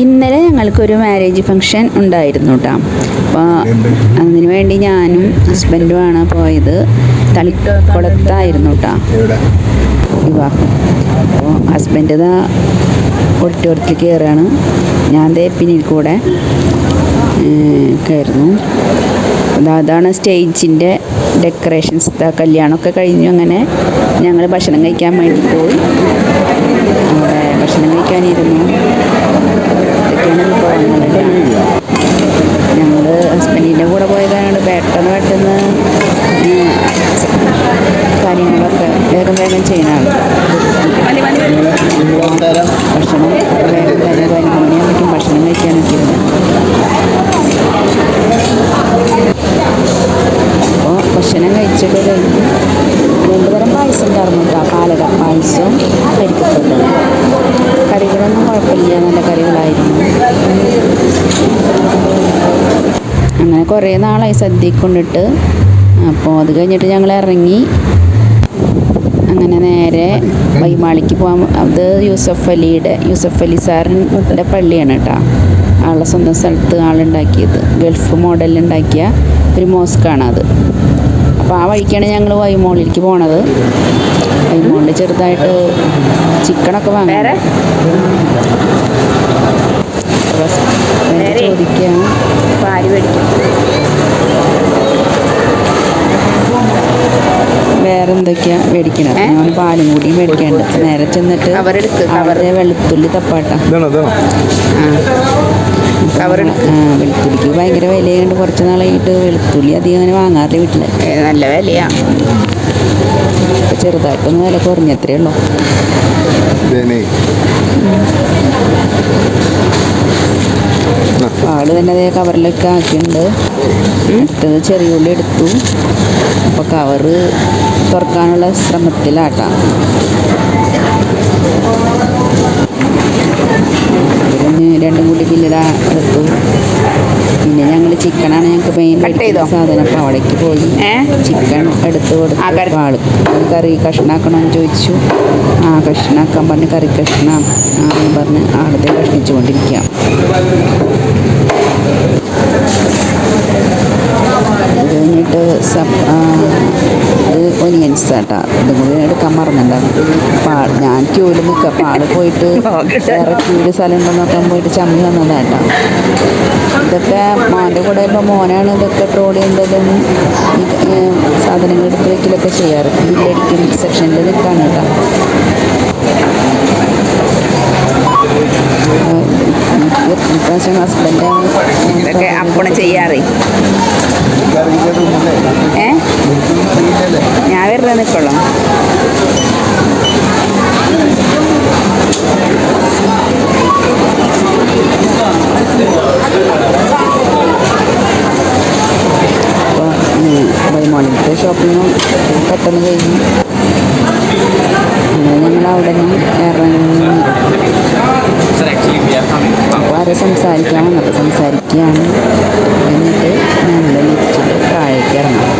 ഇന്നലെ ഞങ്ങൾക്കൊരു marriage function ഉണ്ടായിരുന്നു കേട്ടോ അപ്പോൾ അതിനു വേണ്ടി ഞാനും ഹസ്ബൻഡുമാണ് പോയത്. തളിക്കുളത്തായിരുന്നു കേട്ടോ വിവാഹം അപ്പോൾ ഹസ്ബൻഡ് ഇതാ ഓഡിറ്റോറിയത്തിൽ കയറുകയാണ് ഞാൻ ദേ പിന്നിൽ കൂടെ കയറുന്നു അതാണ് സ്റ്റേജിന്റെ ഡെക്കറേഷൻസ് കല്യാണമൊക്കെ കഴിഞ്ഞു അങ്ങനെ ഞങ്ങൾ ഭക്ഷണം കഴിക്കാൻ വേണ്ടി പോയി. ഭക്ഷണം കഴിക്കാനിരുന്നു ഇതൊക്കെയാണ് വിഭവങ്ങൾ ഞങ്ങൾ ഹസ്ബൻഡിന്റെ കൂടെ പോയതാണ്. പെട്ടെന്ന് പെട്ടെന്ന് കാര്യങ്ങളൊക്കെ വേഗം വേഗം നിങ്ങളെന്തേരം ഭക്ഷണം വേഗം തന്നെ പതിനൊന്ന് മണിയാകുമ്പോഴേക്കും ഭക്ഷണം കഴിക്കാനൊക്കെ അപ്പോൾ ഭക്ഷണം കഴിച്ചിട്ട് കഴിഞ്ഞ് രണ്ട് തരം പായസം ഉണ്ടായിരുന്നു കേട്ടോ. പാലക പായസവും പരിക്കപ്പും കറികളൊന്നും കുഴപ്പമില്ല. നല്ല കറികളായിരുന്നു. അങ്ങനെ കുറേ നാളായി സദ്യക്ക് കൊണ്ടിട്ട് അപ്പോൾ അത് കഴിഞ്ഞിട്ട് ഞങ്ങൾ ഇറങ്ങി. അങ്ങനെ നേരെ വൈമാളിക്ക് പോകാൻ അത് യൂസഫ് അലിയുടെ യൂസഫ് അലി സാറിന്റെ പള്ളിയാണ് കേട്ടോ. ആളുടെ സ്വന്തം സ്ഥലത്ത് ആളുണ്ടാക്കിയത്. ഗൾഫ് മോഡലിൽ ഉണ്ടാക്കിയ ഒരു മോസ്ക്കാണ് അത്. അപ്പോൾ ആ വഴിക്കാണ് ഞങ്ങൾ വൈമോളിലേക്ക് പോണത്. വൈമോളിൽ ചെറുതായിട്ട് ചിക്കനൊക്കെ വാങ്ങാം? ചോദിക്കാം. വേറെ എന്തൊക്കെയാ മേടിക്കണം ഞാൻ പാലും കൂടി മേടിക്കാണ്ട്. നേരെ ചെന്നിട്ട് അവരുടെ വെളുത്തുള്ളി തപ്പാട്ട. വെളുത്തുള്ളിക്ക് ഭയങ്കര വിലയുണ്ട്. കുറച്ച് നാളായിട്ട് വെളുത്തുള്ളി അധികം അങ്ങനെ വാങ്ങാറില്ല വീട്ടിൽ നല്ല വിലയാ. ഇപ്പൊ ചെറുതായിട്ടൊന്ന് വില കുറഞ്ഞത്രേ ഉള്ളൂ. ആൾ തന്നെ അതേ കവറിലൊക്കെ ആക്കിയിട്ടുണ്ട്. എടുത്തത് ചെറിയ ഉള്ളി എടുത്തു. അപ്പൊ കവറ് തുറക്കാനുള്ള ശ്രമത്തിലാട്ടാ. ഇതിലൊന്ന് രണ്ടും കൂടി ബില്ലിടാ എടുത്തു പിന്നെ ഞങ്ങൾ ചിക്കനാണ് ഞങ്ങൾക്ക് മെയിൻ? സാധനം. അപ്പോൾ അവിടേക്ക് പോയി ചിക്കൻ എടുത്ത് കൊടുത്തു ആൾ കറി. അപ്പോൾ ആൾ കറി കഷ്ണാക്കണമെന്ന് ചോദിച്ചു. ആ കഷ്ണാക്കാൻ പറഞ്ഞ് കറി കഷ്ണ ആ എന്ന് പറഞ്ഞ് ആളത്തെ കഷ്ണിച്ചു കൊണ്ടിരിക്കുക ഇത് കഴിഞ്ഞിട്ട് ഒനിയൻസ് കേട്ടോ ഇതും കൂടി എടുക്കാൻ മറന്നുണ്ടായിരുന്നു ഞാൻ ക്യൂൽ നിൽക്കാം അപ്പോൾ പോയിട്ട്. വേറെ ക്യൂൽ സ്ഥലം ഉണ്ടോ നോക്കാൻ പോയിട്ട് ചമ്മി വന്നതാട്ടാ ഇതൊക്കെ മോന്റെ കൂടെ ഇപ്പോൾ മോനാണ് ഇതൊക്കെ ട്രോൾ ഏ, സാധനങ്ങൾ എടുത്ത് വയ്ക്കലൊക്കെ ചെയ്യാറ്. ബില്ലടിക്കും സെക്ഷനിൽ നിൽക്കാണ് കേട്ടോ. ഇപ്രാവശ്യം ഹസ്ബൻഡാണ് ഇതൊക്കെ അപ്പണം ചെയ്യാറേ. ഞാൻ കൊള്ളാം ബൈ മോർണിംഗത്തെ ഷോപ്പിങ്ങും പെട്ടെന്ന് കഴിഞ്ഞു ഞങ്ങൾ അവിടെ നിന്ന് ഇറങ്ങി. ആരെ സംസാരിക്കാൻ വന്നപ്പോൾ സംസാരിക്കുകയാണ്. എന്നിട്ട് ഞങ്ങൾ ലിഫ്റ്റിൽ താഴേക്ക് ഇറങ്ങാം.